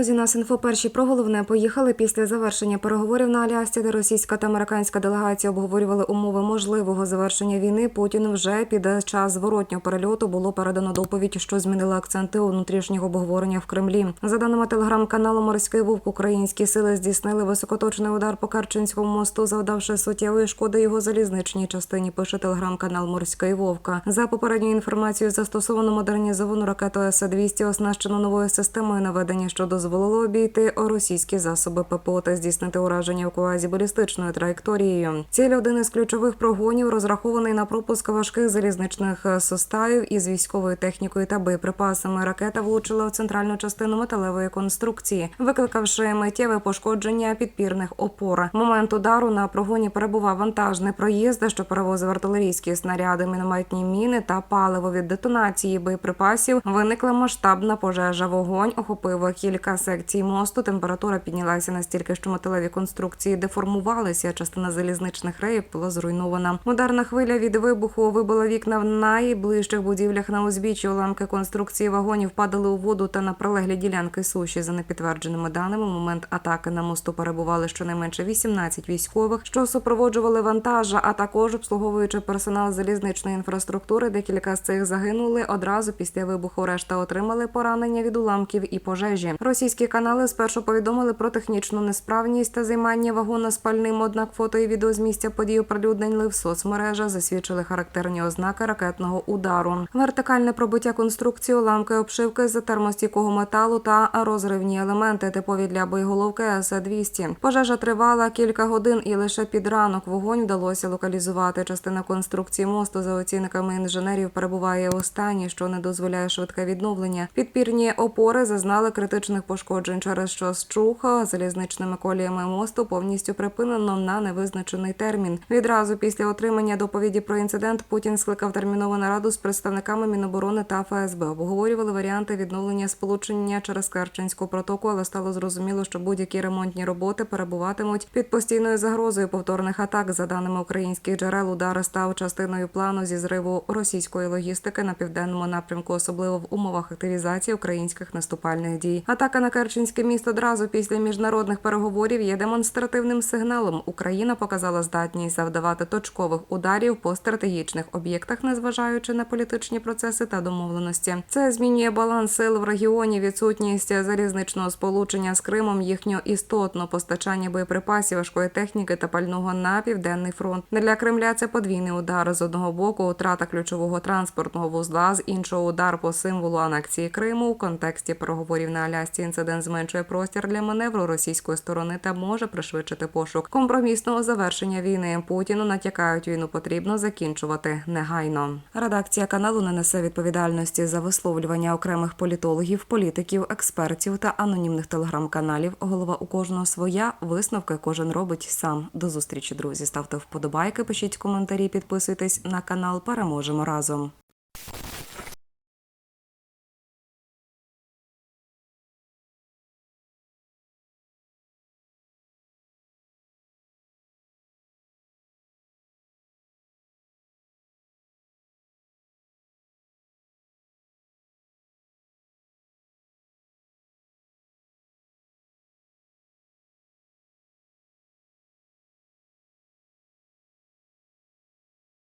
Друзі, нас інфо перші про головне поїхали після завершення переговорів на Алясці, де російська та американська делегація обговорювали умови можливого завершення війни. Путін вже під час зворотнього перельоту було передано доповідь, що змінила акценти у внутрішнього обговорення в Кремлі. За даними телеграм-каналу Морський Вовк, українські сили здійснили високоточний удар по Керченському мосту, завдавши суттєвої шкоди його залізничній частині. Пише телеграм-канал Морський Вовка. За попередньою інформацією, застосовано модернізовану ракету С-200, оснащену новою системою наведення, що дозволило обійти російські засоби ППО та здійснити ураження в квазі балістичною траєкторією. Ціль один із ключових прогонів розрахований на пропуск важких залізничних составів із військовою технікою та боєприпасами. Ракета влучила в центральну частину металевої конструкції, викликавши миттєве пошкодження підпірних опор. Момент удару на прогоні перебував вантажний проїзд, що перевозив артилерійські снаряди, мінометні міни та паливо від детонації боєприпасів. Виникла масштабна пожежа. Вогонь охопив кілька секцій мосту. Температура піднялася настільки, що металеві конструкції деформувалися. Частина залізничних рейок була зруйнована. Ударна хвиля від вибуху вибила вікна в найближчих будівлях на узбіччі. Уламки конструкції вагонів падали у воду та на прилеглі ділянки суші. За непідтвердженими даними, в момент атаки на мосту перебували щонайменше 18 військових, що супроводжували вантаж, а також обслуговуючи персонал залізничної інфраструктури. Декілька з цих загинули одразу після вибуху. Решта отримали поранення від уламків і пожежі. Російські канали спершу повідомили про технічну несправність та займання вагона спальним. Однак фото і відео з місця подій оприлюднені в соцмережах засвідчили характерні ознаки ракетного удару. Вертикальне пробиття конструкції, уламки обшивки з термостійкого металу та розривні елементи, типові для боєголовки С-200. Пожежа тривала кілька годин, і лише під ранок вогонь вдалося локалізувати. Частина конструкції мосту за оцінками інженерів перебуває у стані, що не дозволяє швидке відновлення. Підпірні опори зазнали критичних пошкоджень, через що струха залізничними коліями мосту повністю припинено на невизначений термін. Відразу після отримання доповіді про інцидент Путін скликав термінову нараду з представниками Міноборони та ФСБ. Обговорювали варіанти відновлення сполучення через Керченську протоку, але стало зрозуміло, що будь-які ремонтні роботи перебуватимуть під постійною загрозою повторних атак. За даними українських джерел, удар став частиною плану зі зриву російської логістики на південному напрямку, особливо в умовах активізації українських наступальних дій. Атака на Керченське місто одразу після міжнародних переговорів є демонстративним сигналом. Україна показала здатність завдавати точкових ударів по стратегічних об'єктах, незважаючи на політичні процеси та домовленості. Це змінює баланс сил в регіоні, відсутність залізничного сполучення з Кримом, їхнього істотно постачання боєприпасів, важкої техніки та пального на південний фронт. Для Кремля це подвійний удар з одного боку, утрата ключового транспортного вузла, з іншого удар по символу анексії Криму у контексті переговорів на Алясці. Інцидент зменшує простір для маневру російської сторони та може пришвидшити пошук компромісного завершення війни. Путіну натякають війну потрібно закінчувати негайно. Редакція каналу не несе відповідальності за висловлювання окремих політологів, політиків, експертів та анонімних телеграм-каналів. Голова у кожного своя висновки кожен робить сам. До зустрічі, друзі. Ставте вподобайки, пишіть коментарі, підписуйтесь на канал. Переможемо разом.